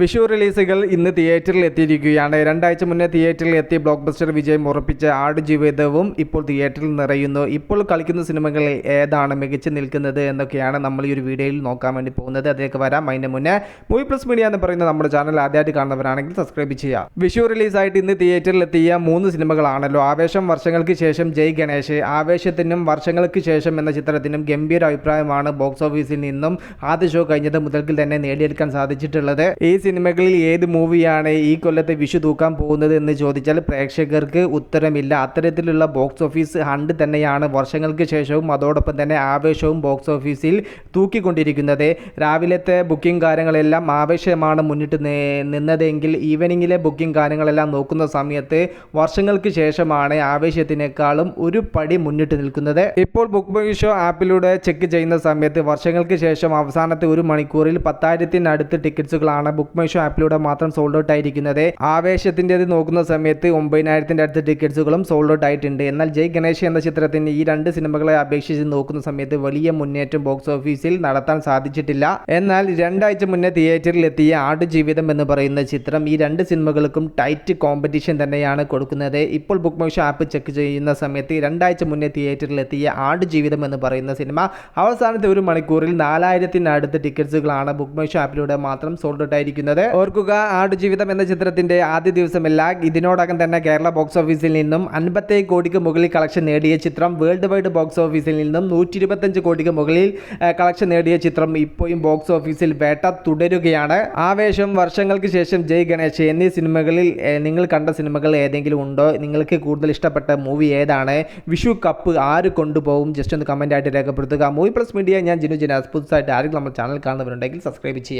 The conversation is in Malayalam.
വിഷു റിലീസുകൾ ഇന്ന് തിയേറ്ററിൽ എത്തിയിരിക്കുകയാണ്. രണ്ടാഴ്ച മുന്നേ തിയേറ്ററിൽ എത്തി ബ്ലോക്ക് ബസ്റ്റർ വിജയം ഉറപ്പിച്ച ആടുജീവിതവും ഇപ്പോൾ തിയേറ്ററിൽ നിറയുന്നു. ഇപ്പോൾ കളിക്കുന്ന സിനിമകളിൽ ഏതാണ് മികച്ചു നിൽക്കുന്നത് എന്നൊക്കെയാണ് നമ്മൾ ഈ ഒരു വീഡിയോയിൽ നോക്കാൻ വേണ്ടി പോകുന്നത്. അതിലേക്ക് വരാം. അതിന് മുന്നേ മൂവി പ്ലസ് മീഡിയ എന്ന് പറയുന്ന നമ്മുടെ ചാനൽ ആദ്യമായിട്ട് കാണുന്നവരാണെങ്കിൽ സബ്സ്ക്രൈബ് ചെയ്യാം വിഷു റിലീസായിട്ട് ഇന്ന് തിയേറ്ററിൽ എത്തിയ മൂന്ന് സിനിമകളാണല്ലോ. ആവേശം വർഷങ്ങൾക്ക് ശേഷം ജയ് ഗണേഷ് ആവേശത്തിനും വർഷങ്ങൾക്ക് ശേഷം എന്ന ചിത്രത്തിനും ഗംഭീര അഭിപ്രായമാണ് ബോക്സ് ഓഫീസിൽ നിന്നും ആദ്യ ഷോ കഴിഞ്ഞത് മുതൽക്കിൽ തന്നെ നേടിയെടുക്കാൻ സാധിച്ചിട്ടുള്ളത്. ഈ സിനിമകളിൽ ഏത് മൂവിയാണ് ഈ കൊല്ലത്തെ വിഷു തൂക്കാൻ പോകുന്നത് എന്ന് ചോദിച്ചാൽ പ്രേക്ഷകർക്ക് ഉത്തരമില്ല. അത്തരത്തിലുള്ള ബോക്സ് ഓഫീസ് ഹണ്ട് തന്നെയാണ് വർഷങ്ങൾക്ക് ശേഷവും അതോടൊപ്പം തന്നെ ആവേശവും ബോക്സ് ഓഫീസിൽ തൂക്കിക്കൊണ്ടിരിക്കുന്നത്. രാവിലത്തെ ബുക്കിംഗ് കാര്യങ്ങളെല്ലാം ആവേശമാണ് മുന്നിട്ട് നിന്നതെങ്കിൽ ഈവനിങ്ങിലെ ബുക്കിംഗ് കാര്യങ്ങളെല്ലാം നോക്കുന്ന സമയത്ത് വർഷങ്ങൾക്ക് ശേഷമാണ് ആവേശത്തിനേക്കാളും ഒരു പടി മുന്നിട്ട് നിൽക്കുന്നത്. ഇപ്പോൾ ബുക്ക് മൈ ഷോ ആപ്പിലൂടെ ചെക്ക് ചെയ്യുന്ന സമയത്ത് വർഷങ്ങൾക്ക് ശേഷം അവസാനത്തെ ഒരു മണിക്കൂറിൽ പത്തായിരത്തിനടുത്ത് ടിക്കറ്റ്സുകളാണ് ബുക്ക് മൈ ഷോ ആപ്പിലൂടെ മാത്രം സോൾഡ് ഔട്ട് ആയിരിക്കുന്നത്. ആവേശത്തിന്റെത് നോക്കുന്ന സമയത്ത് ഒമ്പതിനായിരത്തിന്റെ അടുത്ത് ടിക്കറ്റ്സുകളും സോൾഡ് ഔട്ട് ആയിട്ടുണ്ട്. എന്നാൽ ജയ് ഗണേഷ് എന്ന ചിത്രത്തിന് ഈ രണ്ട് സിനിമകളെ അപേക്ഷിച്ച് നോക്കുന്ന സമയത്ത് വലിയ മുന്നേറ്റം ബോക്സ് ഓഫീസിൽ നടത്താൻ സാധിച്ചിട്ടില്ല. എന്നാൽ രണ്ടാഴ്ച മുന്നേ തിയേറ്ററിൽ എത്തിയ ആടുജീവിതം എന്ന് പറയുന്ന ചിത്രം ഈ രണ്ട് സിനിമകൾക്കും ടൈറ്റ് കോമ്പറ്റീഷൻ തന്നെയാണ് കൊടുക്കുന്നത്. ഇപ്പോൾ book my show app check ചെയ്യുന്ന സമയത്ത് രണ്ടാഴ്ച മുന്നേ തിയേറ്ററിൽ എത്തിയ ആടുജീവിതം എന്ന് പറയുന്ന സിനിമ അവസാനത്തെ ഒരു മണിക്കൂറിൽ നാലായിരത്തിനടുത്ത് ടിക്കറ്റ്സുകളാണ് ബുക്ക് മൈ ഷോ ആപ്പിലൂടെ മാത്രം സോൾഡ് ഔട്ട് ആയിരിക്കുന്നത്. ഓർക്കുക ആടുജീവിതം എന്ന ചിത്രത്തിന്റെ ആദ്യ ദിവസമല്ല ഇതിനോടകം തന്നെ കേരള ബോക്സ് ഓഫീസിൽ നിന്നും അൻപത്തി കോടിക്ക് മുകളിൽ കളക്ഷൻ നേടിയ ചിത്രം വേൾഡ് വൈഡ് ബോക്സ് ഓഫീസിൽ നിന്നും നൂറ്റി ഇരുപത്തഞ്ച് കോടിക്ക് മുകളിൽ കളക്ഷൻ നേടിയ ചിത്രം ഇപ്പോഴും ബോക്സ് ഓഫീസിൽ വേട്ട തുടരുകയാണ്. ആവേശം വർഷങ്ങൾക്ക് ശേഷം ജയ് ഗണേശ് എന്നീ സിനിമകളിൽ നിങ്ങൾ കണ്ട സിനിമകൾ ഏതെങ്കിലും ഉണ്ടോ? നിങ്ങൾക്ക് കൂടുതൽ ഇഷ്ടപ്പെട്ട മൂവി ഏതാണ്? വിഷു കപ്പ് ആര് കൊണ്ടുപോകും? ജസ്റ്റ് ഒന്ന് കമന്റ് ആയിട്ട് രേഖപ്പെടുത്തുക. മൂവി പ്ലസ് മീഡിയ ഞാൻ ജിനു ജനാസ്. പുതുസായിട്ട് ആരെങ്കിലും നമ്മുടെ ചാനൽ കാണുന്നവരുണ്ടെങ്കിൽ സബ്സ്ക്രൈബ് ചെയ്യുക.